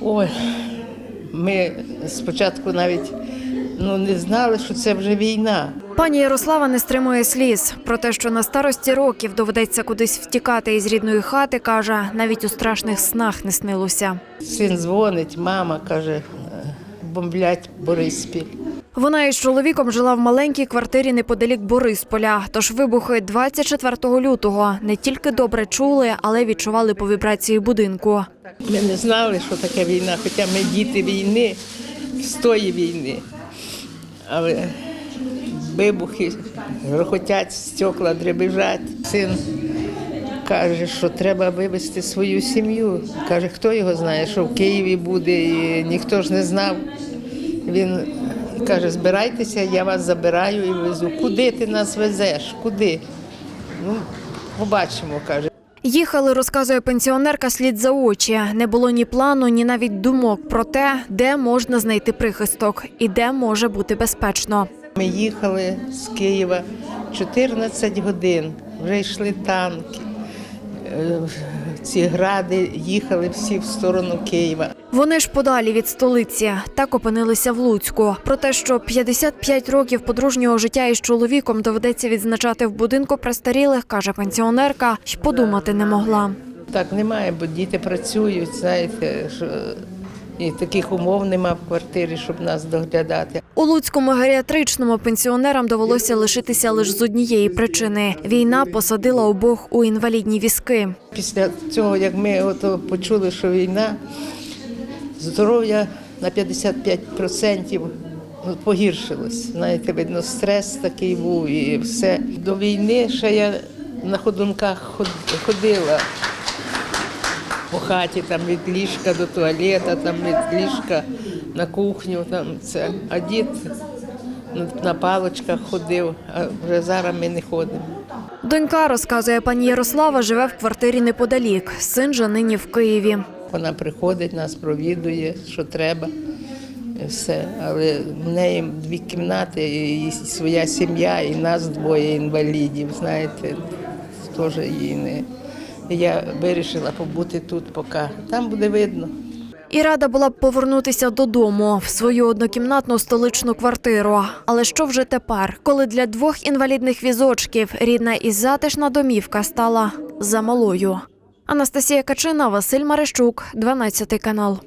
Ой, ми спочатку навіть ну, не знали, що це вже війна. Пані Ярослава не стримує сліз. Про те, що на старості років доведеться кудись втікати із рідної хати, каже, навіть у страшних снах не снилося. Син дзвонить, мама каже, «Е, бомблять Бориспіль. Вона із чоловіком жила в маленькій квартирі неподалік Борисполя. Тож вибухи 24 лютого не тільки добре чули, але відчували по вібрації будинку. Ми не знали, що таке війна, хоча ми діти війни, з тої війни. Але вибухи грохотять, стекла дребежать. Син каже, що треба вивезти свою сім'ю. Каже, хто його знає, що в Києві буде, і ніхто ж не знав. Він каже, збирайтеся, я вас забираю і везу. Куди ти нас везеш? Куди? Ну, побачимо, каже. Їхали, розказує пенсіонерка, слід за очі. Не було ні плану, ні навіть думок про те, де можна знайти прихисток і де може бути безпечно. Ми їхали з Києва 14 годин, вже йшли танки. Ці гради їхали всі в сторону Києва. Вони ж подалі від столиці так опинилися в Луцьку. Про те, що 55 років подружнього життя із чоловіком доведеться відзначати в будинку престарілих, каже пенсіонерка, й подумати не могла. Так немає, бо діти працюють, знаєте, що і таких умов нема в квартирі, щоб нас доглядати. У Луцькому геріатричному пенсіонерам довелося лишитися лише з однієї причини: війна посадила обох у інвалідні візки. Після цього, як ми ото почули, що війна, здоров'я на 55% ну, погіршилось. Знаєте, видно, стрес такий був і все. До війни ще я на ходунках ход- ходила по хаті, там від ліжка до туалета, там від ліжка на кухню. Там це. А дід на- паличках ходив, а вже зараз ми не ходимо. Донька розказує пані Ярослава, живе в квартирі неподалік. Син же нині в Києві. Вона приходить, нас провідує, що треба. І все. Але в неї дві кімнати, і своя сім'я, і нас двоє інвалідів. Знаєте, теж її не. Я вирішила побути тут поки. Там буде видно. І рада була б повернутися додому в свою однокімнатну столичну квартиру. Але що вже тепер, коли для двох інвалідних візочків рідна і затишна домівка стала замалою? Анастасія Качина, Василь Марищук, 12 канал.